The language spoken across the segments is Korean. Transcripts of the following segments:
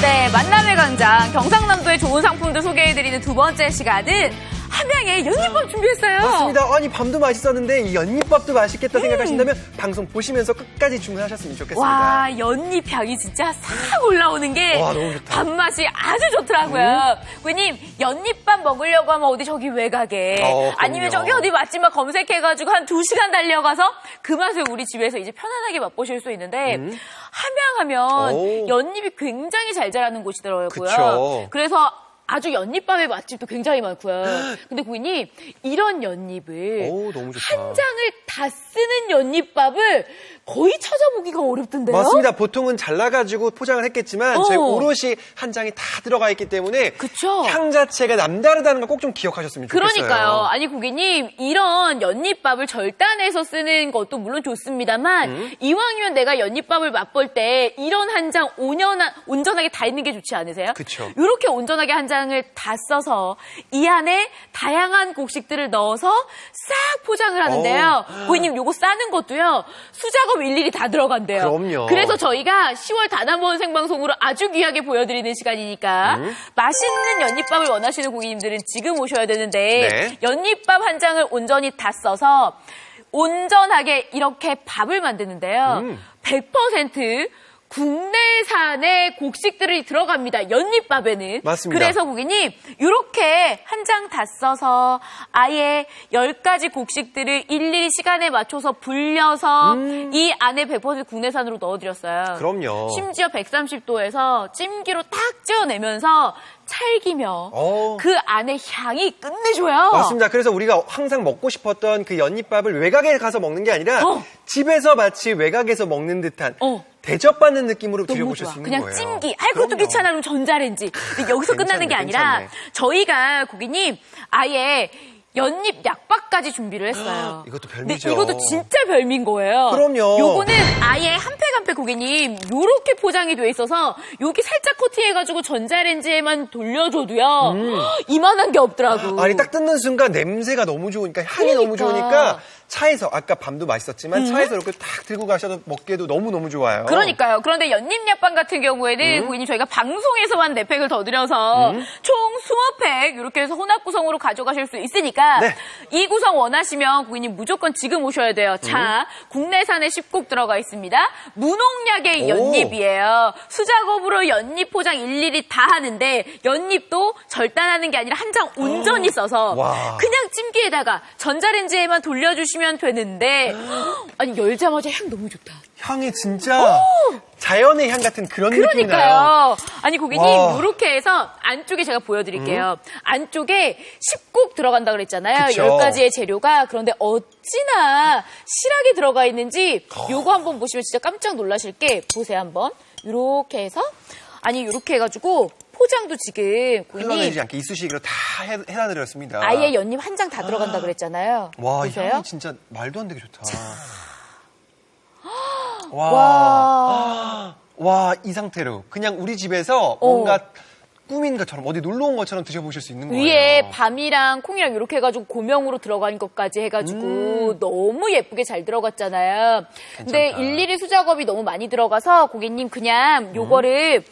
네, 만남의 광장. 경상남도의 좋은 상품들 소개해드리는 두 번째 시간은 함양의 연잎밥 준비했어요. 맞습니다. 아니 밤도 맛있었는데 이 연잎밥도 맛있겠다 생각하신다면 방송 보시면서 끝까지 주문하셨으면 좋겠습니다. 와, 연잎 향이 진짜 싹 올라오는 게 와, 너무 좋다. 밥맛이 아주 좋더라고요. 고객님, 연잎밥 먹으려고 하면 어디 저기 외곽에 어, 그럼요. 아니면 저기 어디 맛집만 검색해가지고 한 두 시간 달려가서 그 맛을 우리 집에서 이제 편안하게 맛보실 수 있는데 함양하면 음. 오. 연잎이 굉장히 잘 자라는 곳이더라고요. 그쵸. 그래서 아주 연잎밥의 맛집도 굉장히 많고요. 근데 고객님, 이런 연잎을 오. 한 장을 다 쓰는 연잎밥을 거의 찾아보기가 어렵던데요? 맞습니다. 보통은 잘라가지고 포장을 했겠지만 어. 저희 오롯이 한 장이 다 들어가 있기 때문에 그쵸. 향 자체가 남다르다는 걸 꼭 좀 기억하셨으면 좋겠어요. 그러니까요. 아니 고객님 이런 연잎밥을 절단해서 쓰는 것도 물론 좋습니다만 음. 이왕이면 내가 연잎밥을 맛볼 때 이런 한 장 온전하게 다 있는 게 좋지 않으세요? 그쵸. 이렇게 온전하게 한 장을 다 써서 이 안에 다양한 곡식들을 넣어서 싹 포장을 하는데요. 고객님 요거 싸는 것도요. 수작업 일일이 다 들어간대요. 그럼요. 그래서 저희가 10월 단 한 번 생방송으로 아주 귀하게 보여드리는 시간이니까 음. 맛있는 연잎밥을 원하시는 고객님들은 지금 오셔야 되는데 네. 연잎밥 한 장을 온전히 다 써서 온전하게 이렇게 밥을 만드는데요. 음. 100% 국내산의 곡식들이 들어갑니다. 연잎밥에는. 맞습니다. 그래서 고객님 이렇게 한 장 다 써서 아예 10가지 곡식들을 일일이 시간에 맞춰서 불려서 이 안에 100% 국내산으로 넣어드렸어요. 음. 그럼요. 심지어 130도에서 찜기로 딱 쪄내면서 찰기며 어. 그 안에 향이 끝내줘요. 맞습니다. 그래서 우리가 항상 먹고 싶었던 그 연잎밥을 외곽에 가서 먹는 게 아니라 어. 집에서 마치 외곽에서 먹는 듯한 어. 대접받는 느낌으로 좋아. 수 있는 그냥 거예요. 찜기. 할 것도. 귀찮아 그러면 전자레인지. 여기서 끝나는 게 아니라 괜찮네. 저희가 고객님 아예 연잎 약밥까지 준비를 했어요. 이것도 근데 별미죠. 이것도 진짜 별미인 거예요. 그럼요. 요거는 아예 한 팩 한 팩 고객님 요렇게 포장이 돼 있어서 여기 살짝 코팅해가지고 전자레인지에만 돌려줘도요. 이만한 게 없더라고. 음. 아니 딱 뜯는 순간 냄새가 너무 좋으니까 향이 너무 그러니까. 좋으니까 차에서 아까 밤도 맛있었지만 차에서 이렇게 딱 들고 가셔도 먹기에도 너무 너무 좋아요. 그러니까요. 그런데 연잎약방 같은 경우에는 음. 고객님 저희가 방송에서만 4팩을 더 드려서 총 20팩 이렇게 해서 혼합 구성으로 가져가실 수 있으니까 네. 이 구성 원하시면 고객님 무조건 지금 오셔야 돼요. 음. 자, 국내산의 10곡 들어가 있습니다. 무농약의 오. 연잎이에요. 수작업으로 연잎 포장 일일이 다 하는데 연잎도 절단하는 게 아니라 한 장 온전히 써서 와. 그냥 찜기에다가 전자레인지에만 돌려주시 면 되는데 아니 열자마자 향 너무 좋다. 향이 진짜 자연의 향 같은 그런 느낌이 나요. 그러니까요. 아니 고객님 와. 이렇게 해서 안쪽에 제가 보여드릴게요. 안쪽에 10곡 들어간다 그랬잖아요. 그쵸. 10가지의 재료가 그런데 어찌나 실하게 들어가 있는지 요거 한번 보시면 진짜 깜짝 놀라실 게 보세요 한번. 이렇게 해서 아니 이렇게 해가지고 포장도 지금 흘러내리지 않게 이쑤시개로 다 해, 해다 드렸습니다. 아예 연잎 한 장 다 들어간다 그랬잖아요. 와, 이 보세요. 향이 진짜 말도 안 되게 좋다. 와. 와. 와, 이 상태로 그냥 우리 집에서 뭔가 꾸민 것처럼 어디 놀러 온 것처럼 드셔보실 수 있는 거예요. 위에 밤이랑 콩이랑 이렇게 해가지고 고명으로 들어간 것까지 해가지고 음. 너무 예쁘게 잘 들어갔잖아요. 근데 괜찮다. 일일이 수작업이 너무 많이 들어가서 고객님 그냥 요거를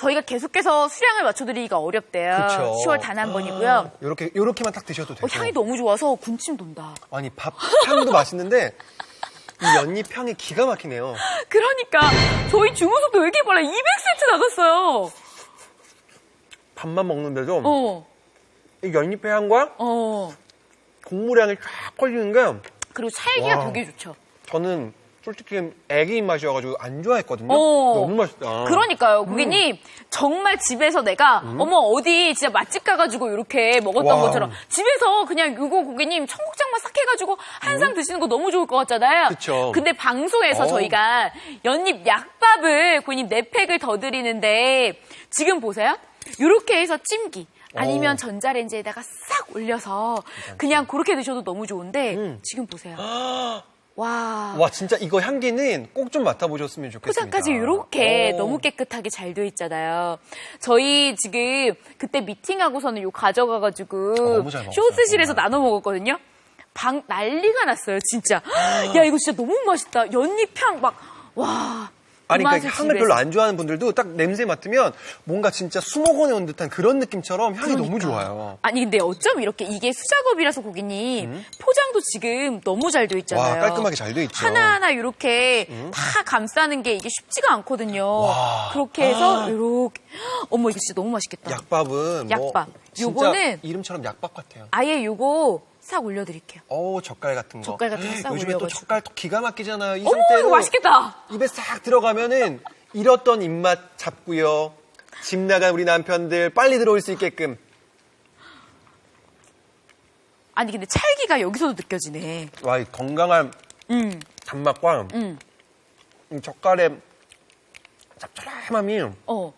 저희가 계속해서 수량을 맞춰드리기가 어렵대요. 그쵸. 10월 단 한 번이고요. 요렇게 요렇게만 딱 드셔도 되고. 어, 향이 너무 좋아서 군침 돈다. 아니 밥 향도 맛있는데 이 연잎 향이 기가 막히네요. 그러니까 저희 주문서도 왜 이렇게 빨라? 200세트 나갔어요. 밥만 먹는데도 어, 이 연잎의 향과 어. 국물 향이 쫙 퍼지는 게 그리고 찰기가 와. 되게 좋죠. 저는 솔직히 애기 입맛이어가지고 안 좋아했거든요. 어. 너무 맛있다. 그러니까요, 고객님. 정말 집에서 내가, 어머, 어디 진짜 맛집 가가지고 이렇게 먹었던 와. 것처럼 집에서 그냥 이거 고객님 청국장만 싹 해가지고 한상 드시는 거 너무 좋을 것 같잖아요. 그쵸. 근데 방송에서 어. 저희가 연잎 약밥을 고객님 4팩을 더 드리는데 지금 보세요. 이렇게 해서 찜기. 아니면 어. 전자레인지에다가 싹 올려서 그냥 그렇게 드셔도 너무 좋은데 음. 지금 보세요. 와. 와 진짜 이거 향기는 꼭 좀 맡아보셨으면 좋겠습니다. 포장까지 이렇게 오. 너무 깨끗하게 잘돼 있잖아요. 저희 지금 그때 미팅하고서는 요 가져가가지고 어, 쇼츠실에서 정말. 나눠 먹었거든요. 방 난리가 났어요, 진짜. 야 이거 진짜 너무 맛있다. 연잎향 막 와. 아니, 그러니까 맛을 향을 지배해서. 별로 안 좋아하는 분들도 딱 냄새 맡으면 뭔가 진짜 수목원에 온 듯한 그런 느낌처럼 향이 너무 좋아요. 아니 근데 어쩜 이렇게 이게 수작업이라서 고객님 포장도 지금 너무 잘 돼 있잖아요. 와, 깔끔하게 잘 돼 있죠. 음. 하나하나 이렇게 다 감싸는 게 이게 쉽지가 않거든요. 와. 그렇게 해서 아. 이렇게 어머 이거 진짜 너무 맛있겠다. 약밥은 뭐 약밥. 진짜 요거는 이름처럼 약밥 같아요. 아예 요거 싹 올려드릴게요. 어우, 젓갈 같은 거. 젓갈 같은 거싹 요즘에 또 올려가지고. 젓갈 또 기가 막히잖아요. 이 어머 이거 상태로 맛있겠다. 입에 싹 들어가면은 잃었던 입맛 잡고요. 집 나간 우리 남편들 빨리 들어올 수 있게끔. 아니 근데 찰기가 여기서도 느껴지네. 와, 이 건강한 음, 단맛과 음, 이 젓갈의 짭짤함이 어.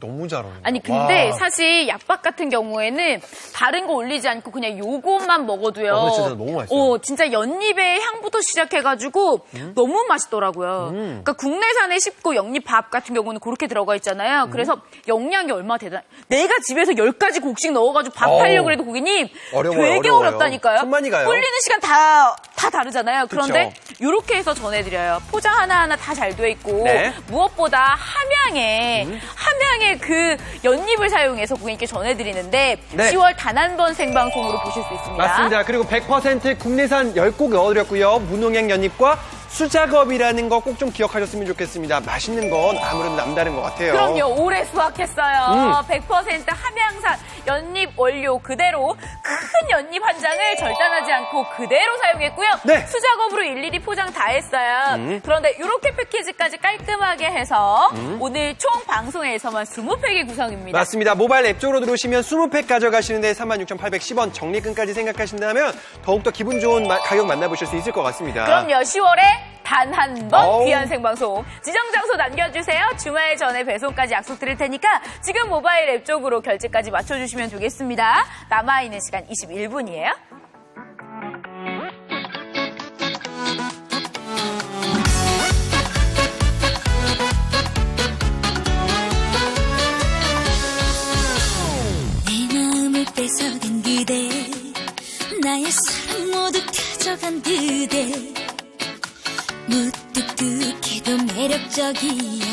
너무 잘 어울려요. 아니 근데 와. 사실 약밥 같은 경우에는 다른 거 올리지 않고 그냥 요것만 먹어도요. 어, 근데 진짜 너무 맛있어요. 어, 진짜 연잎의 향부터 시작해가지고 너무 맛있더라고요. 음. 그러니까 국내산의 쉽고 연잎밥 같은 경우는 그렇게 들어가 있잖아요. 음. 그래서 영양이 얼마나 대단. 내가 집에서 10가지 곡씩 넣어가지고 밥 어우. 하려고 해도 고객님 어려워요, 되게 어려워요. 어렵다니까요. 손만이 가요. 끓리는 시간 다, 다 다르잖아요. 그런데 이렇게 해서 전해드려요. 포장 하나 하나 다 잘 돼 있고 네. 무엇보다 함양에 함양 의 그 연잎을 사용해서 고객님께 전해드리는데 네. 10월 단 한 번 생방송으로 보실 수 있습니다. 맞습니다. 그리고 100% 국내산 10곡 넣어드렸고요. 무농약 연잎과 수작업이라는 거 꼭 좀 기억하셨으면 좋겠습니다. 맛있는 건 아무래도 남다른 것 같아요. 그럼요. 올해 수확했어요. 음. 100% 함양산 연잎 원료 그대로 큰 연잎 한 장을 절단하지 않고 그대로 사용했고요. 네. 음. 수작업으로 일일이 포장 다 했어요. 그런데 이렇게 패키지까지 깔끔하게 해서 오늘 총 방송에서만 20팩의 구성입니다. 맞습니다. 모바일 앱 쪽으로 들어오시면 20팩 가져가시는데 36,810원 적립금까지 생각하신다면 더욱더 기분 좋은 마- 가격 만나보실 수 있을 것 같습니다. 그럼요. 10월에 단 한 번. 귀한 생방송 지정 장소 남겨주세요. 주말 전에 배송까지 약속 드릴 테니까 지금 모바일 앱 쪽으로 결제까지 맞춰주시면 되겠습니다. 남아있는 시간 21분이에요. 매력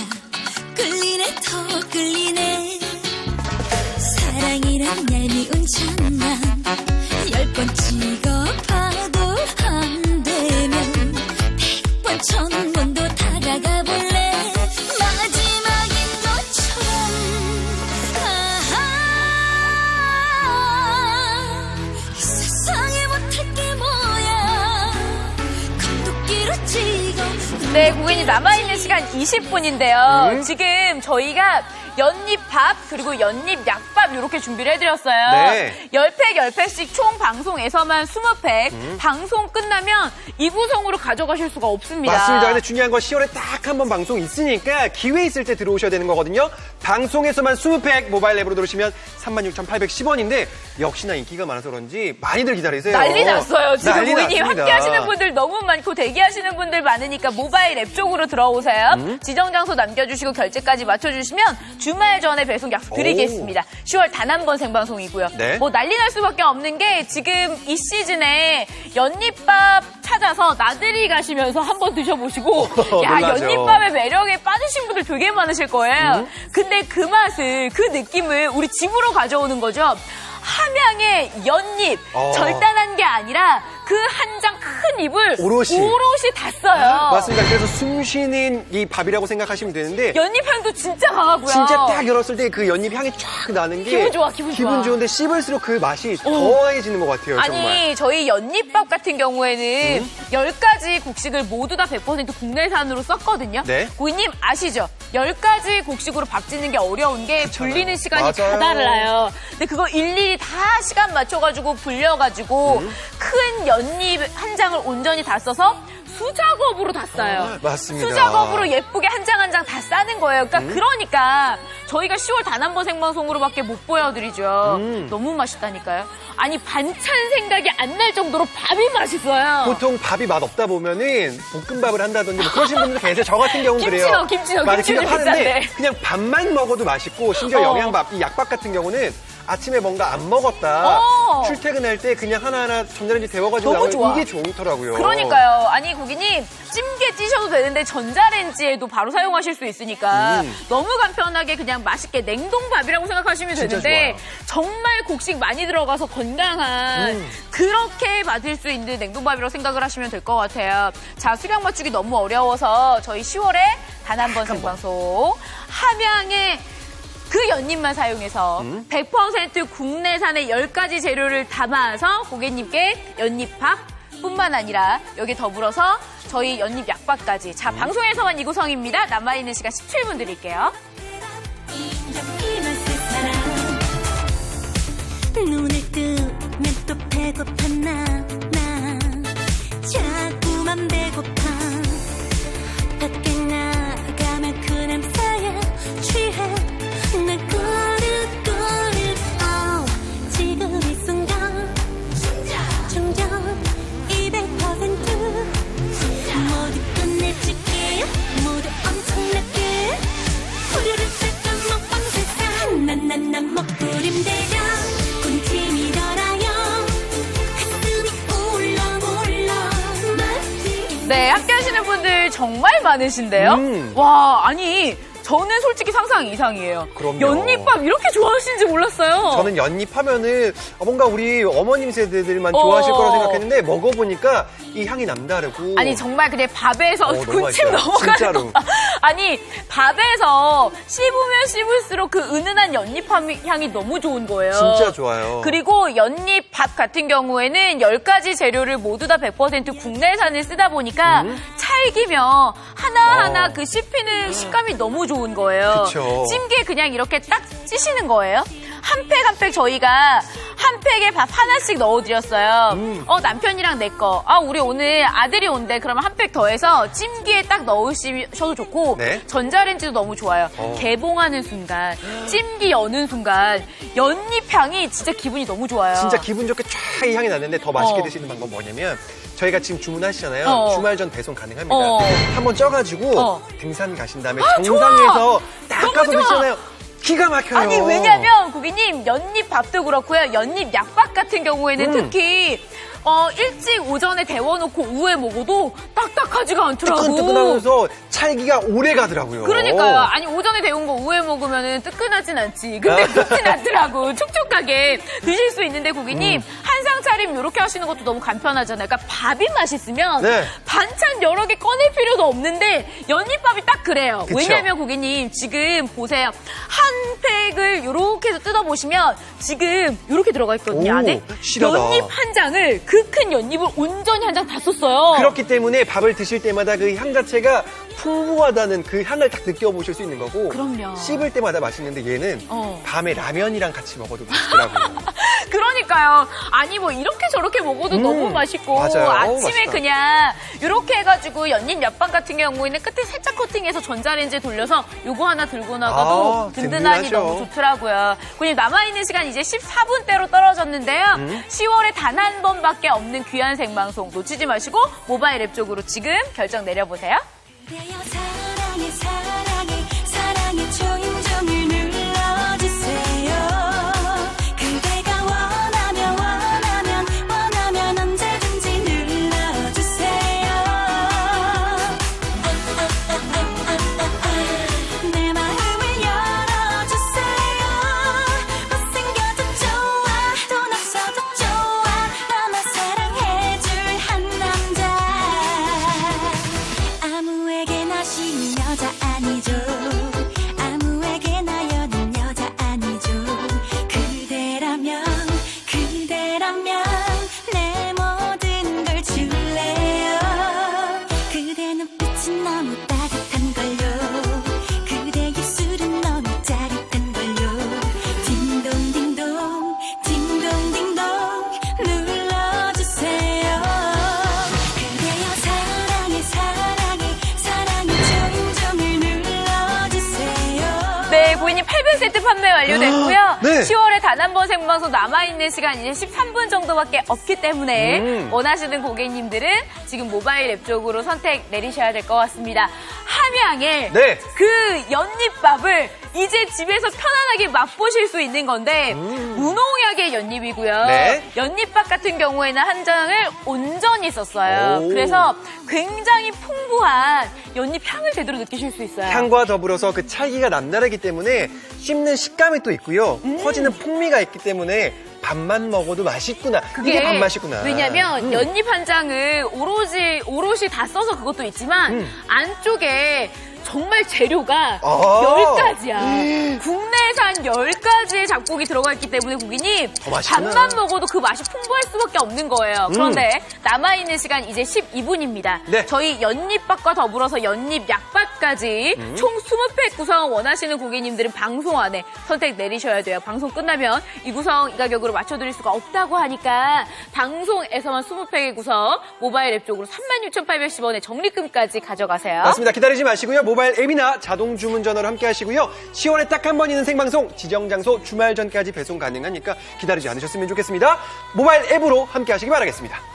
네, 고객님 남아있는 시간 20분인데요. 음. 지금 저희가 연잎밥 그리고 연잎 약밥 이렇게 준비를 해드렸어요. 네. 10팩 10팩씩 총 방송에서만 20팩 방송 끝나면 이 구성으로 가져가실 수가 없습니다. 맞습니다. 근데 중요한 건 10월에 딱 한 번 방송 있으니까 기회 있을 때 들어오셔야 되는 거거든요. 방송에서만 20팩 모바일 앱으로 들어오시면 36,810원인데 역시나 인기가 많아서 그런지 많이들 기다리세요. 난리 났어요. 지금 난리 났습니다. 함께 하시는 분들 너무 많고 대기하시는 분들 많으니까 모바일 앱 쪽으로 들어오세요. 음. 지정 장소 남겨주시고 결제까지 맞춰주시면 주말 전에 배송 약속 드리겠습니다. 10월 단 한 번 생방송이고요. 네. 뭐 난리 날 수밖에 없는 게 지금 이 시즌에 연잎밥 찾아서 나들이 가시면서 한 번 드셔보시고 야 놀라죠. 연잎밥의 매력에 빠지신 분들 되게 많으실 거예요. 음. 근데 그 맛을 그 느낌을 우리 집으로 가져오는 거죠. 함양의 연잎 어. 절단한 게 아니라 그 한 장 큰 잎을 오롯이. 오롯이 다 써요. 맞습니다. 그래서 숨 쉬는 이 밥이라고 생각하시면 되는데 연잎 향도 진짜 강하고요. 진짜 딱 열었을 때 그 연잎 향이 쫙 나는 게 기분 좋아, 기분 좋아. 좋은데 씹을수록 그 맛이 더 강해지는 것 같아요. 아니 정말. 저희 연잎밥 같은 경우에는 음? 열 10가지 곡식을 모두 다 100% 국내산으로 썼거든요. 네. 고객님 아시죠? 10가지 곡식으로 밥 짓는 게 어려운 게 불리는 시간이 다 맞아요. 달라요. 근데 그거 일일이 다 시간 맞춰가지고 불려가지고 음? 큰 연잎 한 장을 온전히 다 써서 수작업으로 다 싸요. 아, 맞습니다. 수작업으로 예쁘게 한 장 한 장 다 싸는 거예요. 그러니까 음? 그러니까 저희가 10월 단 한 번 생방송으로밖에 못 보여드리죠. 음. 너무 맛있다니까요. 아니 반찬 생각이 안 날 정도로 밥이 맛있어요. 보통 밥이 맛 없다 보면은 볶음밥을 한다든지 뭐 그러신 분들 계세요. 저 같은 경우는 그래요. 넣어, 김치 넣어, 맞아요. 김치는 김치 하는데. 그냥 밥만 먹어도 맛있고 심지어 어. 영양밥, 이 약밥 같은 경우는 아침에 뭔가 안 먹었다. 어. 출퇴근할 때 그냥 하나하나 전자레인지 데워가지고 너무 나오면 좋아. 이게 좋더라고요. 그러니까요. 아니 고객님 찜게 찌셔도 되는데 전자레인지에도 바로 사용하실 수 있으니까 음. 너무 간편하게 그냥 맛있게 냉동밥이라고 생각하시면 되는데. 정말 곡식 많이 들어가서 건강한 음. 그렇게 받을 수 있는 냉동밥이라고 생각을 하시면 될 것 같아요. 자 수량 맞추기 너무 어려워서 저희 10월에 단 한 번 생방송 함양의 그 연잎만 사용해서 음. 100% 국내산의 10가지 재료를 담아서 고객님께 연잎밥 뿐만 아니라 여기 더불어서 저희 연잎 약밥까지. 자, 음. 방송에서만 이 구성입니다. 남아있는 시간 17분 드릴게요. 눈을 네, 함께 하시는 분들 정말 많으신데요. 음. 와, 아니, 저는 솔직히 상상 이상이에요. 그럼요. 연잎밥 이렇게 좋아하시는지 몰랐어요. 저는 연잎 하면은 뭔가 우리 어머님 세대들만 어. 좋아하실 거라고 생각했는데 먹어보니까 이 향이 남다르고 아니 정말 그냥 밥에서 어, 군침. 넘어가는. 아니 밥에서 씹으면 씹을수록 그 은은한 연잎 향이 너무 좋은 거예요. 진짜 좋아요. 그리고 연잎 밥 같은 경우에는 10가지 재료를 모두 다 100% 국내산을 쓰다 보니까 찰기며 하나하나 음. 어. 그 씹히는 식감이 너무 좋은 거예요. 그쵸. 찜기에 그냥 이렇게 딱 찌시는 거예요. 한 팩 한 팩 저희가 한 팩에 밥 하나씩 넣어드렸어요. 음. 어 남편이랑 내 거. 아 우리 오늘 아들이 온대. 그러면 한 팩 더해서 찜기에 딱 넣으셔도 좋고 네. 전자레인지도 너무 좋아요. 어. 개봉하는 순간 찜기 여는 순간 연잎 향이 진짜 기분이 너무 좋아요. 진짜 기분 좋게 쫙 이 향이 나는데 더 맛있게 어. 드시는 방법 뭐냐면 저희가 지금 주문하시잖아요. 어. 주말 전 배송 가능합니다. 어. 한번 쪄가지고 어. 등산 가신 다음에 아, 좋아! 정상에서 딱 너무 가서 좋아! 드시잖아요. 기가 막혀요. 아니 왜냐면 고객님 연잎 밥도 그렇고요 연잎 약밥 같은 경우에는 음. 특히 어, 일찍 오전에 데워놓고 오후에 먹어도 딱딱하지가 않더라고. 뜨끈뜨끈하면서 찰기가 오래 가더라고요. 그러니까요. 아니 오전에 데운 거 오후에 먹으면 뜨끈하진 않지. 근데 끓진 않더라고. 촉촉하게 드실 수 있는데 고객님 음. 한상 차림 이렇게 하시는 것도 너무 간편하잖아요. 그러니까 밥이 맛있으면 네. 반찬 여러 개 꺼낼 필요도 없는데 연잎밥이 딱 그래요. 그쵸. 왜냐면 고객님 지금 보세요. 한 팩을 이렇게 해서 뜯어보시면 지금 이렇게 들어가 있거든요. 오, 안에 실하다. 연잎 한 장을 그 큰 연잎을 온전히 한 장 다 썼어요. 그렇기 때문에 밥을 드실 때마다 그 향 자체가 풍부하다는 그 향을 딱 느껴보실 수 있는 거고 그럼요. 씹을 때마다 맛있는데 얘는 어. 밤에 라면이랑 같이 먹어도 맛있더라고요. 그러니까요. 아니 뭐 이렇게 저렇게 먹어도 음, 너무 맛있고 맞아요. 아침에. 그냥 이렇게 해가지고 연잎 yap밥 같은 경우에는 끝에 살짝 코팅해서 전자레인지에 돌려서 요거 하나 들고 나가도 아, 든든하니 든든하죠. 너무 좋더라고요. 그럼 남아있는 시간 이제 14분대로 떨어졌는데요. 음. 10월에 단 한 번밖에 없는 귀한 생방송 놓치지 마시고 모바일 앱 쪽으로 지금 결정 내려보세요. 고객님 8분 세트 판매 완료됐고요. 네. 10월에 단 한 번 생방송 남아있는 시간 이제 13분 정도밖에 없기 때문에 음. 원하시는 고객님들은 지금 모바일 앱 쪽으로 선택 내리셔야 될 것 같습니다. 함양에 네. 그 연잎밥을 이제 집에서 편안하게 맛보실 수 있는 건데 무농약의 연잎이고요. 음. 네. 연잎밥 같은 경우에는 한 장을 온전히 썼어요. 오. 그래서 굉장히 풍부한 연잎 향을 제대로 느끼실 수 있어요. 향과 더불어서 그 찰기가 남다르기 때문에 씹는 식감이 또 있고요. 음. 퍼지는 풍미가 있기 때문에 밥만 먹어도 맛있구나. 이게 밥맛이구나. 왜냐면 음. 연잎 한 장을 오로지 오롯이 다 써서 그것도 있지만 음. 안쪽에 정말 재료가 아. 열 가지야. 국내산 열 가지의 작곡이 들어가 있기 때문에 고객님. 음. 밥만 먹어도 그 맛이 풍부할 수밖에 없는 거예요. 그런데 남아 있는 시간 이제 12분입니다. 네. 저희 연잎밥과 더불어서 연잎 약밥까지 음. 총 20팩 구성 원하시는 고객님들은 방송 안에 선택 내리셔야 돼요. 방송 끝나면 이 구성 이 가격으로 맞춰드릴 수가 없다고 하니까 방송에서만 20팩의 구성 모바일 앱 쪽으로 36,810원의 적립금까지 가져가세요. 맞습니다. 기다리지 마시고요. 모바일 앱이나 자동 주문 전화로 함께 하시고요. 10월에 딱 한 번 있는 생방송, 지정 장소 주말 전까지 배송 가능하니까 기다리지 않으셨으면 좋겠습니다. 모바일 앱으로 함께 하시기 바라겠습니다.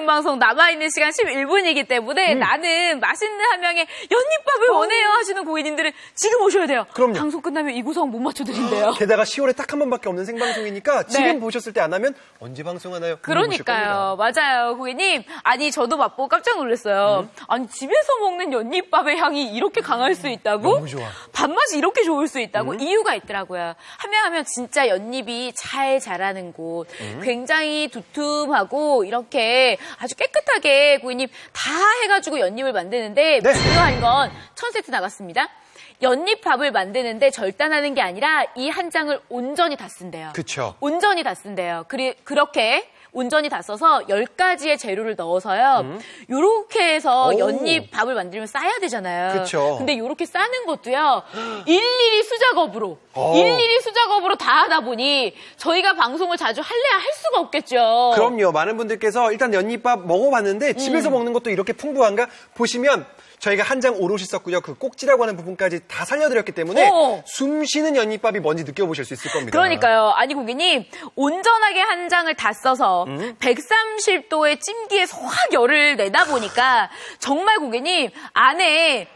생방송 남아있는 시간 11분이기 때문에 음. 나는 맛있는 함양의 연잎밥을 원해요 하시는 고객님들은 지금 오셔야 돼요. 그럼요. 방송 끝나면 이 구성 못 맞춰드린대요. 게다가 10월에 딱 한 번밖에 없는 생방송이니까 지금 네. 보셨을 때 안 하면 언제 방송하나요? 그러니까요. 맞아요. 고객님. 아니, 저도 맛보고 깜짝 놀랐어요. 음. 아니, 집에서 먹는 연잎밥의 향이 이렇게 강할 수 있다고? 너무 좋아. 음. 밥맛이 이렇게 좋을 수 있다고? 이유가 있더라고요. 하면 하면 진짜 연잎이 잘 자라는 곳. 음. 굉장히 두툼하고 이렇게 아주 깨끗하게 고객님 다 해가지고 연잎을 만드는데 네. 중요한 건 천 세트 나갔습니다. 연잎밥을 만드는데 절단하는 게 아니라 이 한 장을 온전히 다 쓴대요. 그쵸. 온전히 다 쓴대요. 그리, 그렇게 온전히 다 써서 10가지의 재료를 넣어서요. 요렇게 해서 음. 오. 연잎 밥을 만들면 싸야 되잖아요. 그쵸. 근데 요렇게 싸는 것도요. 일일이 수작업으로 오. 일일이 수작업으로 다 하다 보니 저희가 방송을 자주 할래야 할 수가 없겠죠. 그럼요. 많은 분들께서 일단 연잎밥 먹어봤는데 집에서 음. 먹는 것도 이렇게 풍부한가 보시면 저희가 한 장 오롯이 썼고요. 그 꼭지라고 하는 부분까지 다 살려드렸기 때문에 어. 숨 쉬는 연잎밥이 뭔지 느껴보실 수 있을 겁니다. 그러니까요. 아니 고객님 온전하게 한 장을 다 써서 음? 130도의 찜기에서 확 열을 내다 보니까 정말 고객님 안에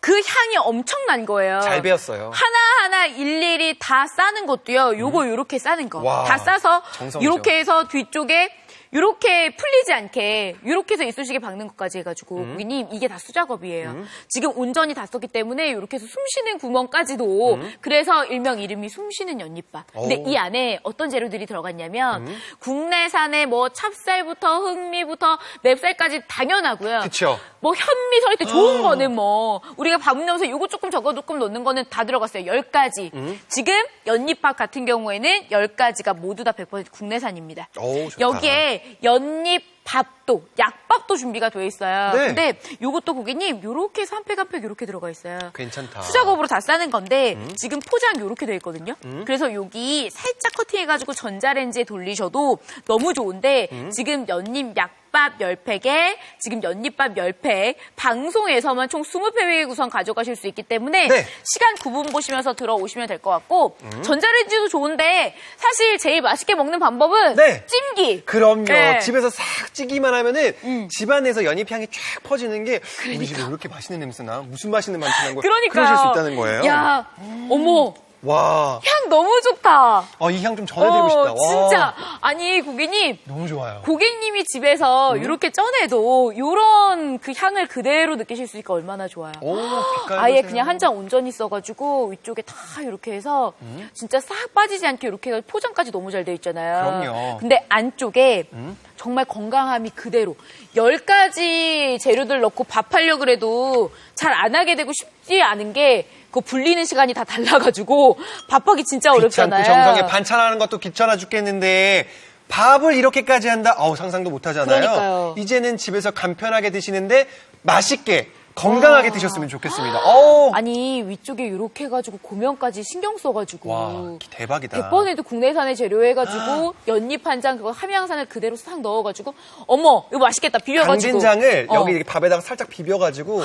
그 향이 엄청난 거예요. 잘 배웠어요. 하나하나 일일이 다 싸는 것도요. 요거 요렇게 싸는 거. 음. 와, 다 싸서 정성이죠. 요렇게 해서 뒤쪽에 요렇게 풀리지 않게 요렇게 해서 이쑤시개 박는 것까지 해가지고 음. 고객님 이게 다 수작업이에요. 지금 온전히 다 썼기 때문에 요렇게 해서 숨 쉬는 구멍까지도 그래서 일명 이름이 숨 쉬는 연잎밥. 근데 음. 오. 이 안에 어떤 재료들이 들어갔냐면 음. 국내산의 뭐 찹쌀부터 흑미부터 맵쌀까지 당연하고요. 그쵸. 뭐 현미 설때 좋은 거는 뭐 우리가 밥 넣으면서 요거 조금 저거 조금 넣는 거는 다 들어갔어요. 10가지. 음. 지금 연잎밥 같은 경우에는 10가지가 모두 다 100% 국내산입니다. 오, 좋다. 여기에 연잎 밥도 약밥도 준비가 되어 있어요. 네. 근데 요것도 고객님 요렇게 해서 한팩 한팩 요렇게 들어가 있어요. 괜찮다. 수작업으로 다 싸는 건데 음. 지금 포장 요렇게 되어 있거든요. 그래서 여기 살짝 커팅해가지고 전자레인지에 돌리셔도 너무 좋은데 음. 지금 연잎 약 밥 10팩에 지금 연잎밥 10팩 방송에서만 총 20팩의 구성 가져가실 수 있기 때문에 네. 시간 구분 보시면서 들어오시면 될 것 같고 음. 전자레인지도 좋은데 사실 제일 맛있게 먹는 방법은 네. 찜기. 그럼요. 네. 집에서 싹 찌기만 하면은 집안에서 연잎향이 쫙 퍼지는 게 우리 집에 왜 이렇게 맛있는 냄새나? 무슨 맛있는 맛이 나는 거야? 그러니까 그러실 수 있다는 거예요. 야, 어머. 와, 향 너무 좋다. 어, 이 향 좀 전해드리고 싶다. 와, 진짜. 아니, 고객님. 너무 좋아요. 고객님이 집에서 음. 이렇게 쪄내도 이런 그 향을 그대로 느끼실 수 있으니까 얼마나 좋아요. 오, 아예 보세요. 그냥 한 장 온전히 써가지고 위쪽에 다 이렇게 해서 음. 진짜 싹 빠지지 않게 이렇게 해서 포장까지 너무 잘돼 있잖아요. 그럼요. 음. 근데 안쪽에 정말 건강함이 그대로 열 가지 재료들 넣고 밥하려 그래도 잘 안 하게 되고 쉽지 않은 게 그 불리는 시간이 다 달라가지고 밥하기 진짜 어렵잖아요. 정성에 반찬하는 것도 귀찮아 죽겠는데 밥을 이렇게까지 한다? 어우, 상상도 못 하잖아요. 이제는 집에서 간편하게 드시는데 맛있게 건강하게 드셨으면 좋겠습니다. 어우. 아니 위쪽에 이렇게 해가지고 고명까지 신경 써가지고 와, 대박이다. 100번에도 국내산의 재료 해가지고 연잎 한 장 그거 함양산을 그대로 싹 넣어가지고 어머 이거 맛있겠다 비벼가지고 강된장을 어, 여기 이렇게 밥에다가 살짝 비벼가지고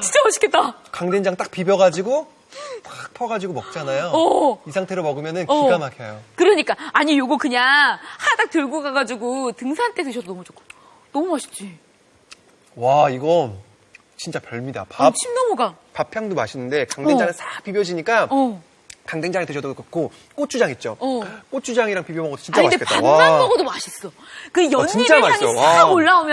진짜 맛있겠다 강된장 딱 비벼가지고 팍 퍼가지고 먹잖아요. 어. 이 상태로 먹으면 어. 기가 막혀요. 그러니까 아니 요거 그냥 하닥 들고 가가지고 등산 때 드셔도 너무 좋고 너무 맛있지 와 이거 진짜 별미다. 아, 밥, 침 넘어가 밥향도 맛있는데 강된장을 어. 싹 비벼지니까 어. 강된장에 드셔도 그렇고 고추장 있죠. 어. 고추장이랑 비벼 먹어도 진짜 아니 근데 맛있겠다. 밥만 와. 먹어도 맛있어 그 연잎의 진짜 향이. 싹 와. 올라오면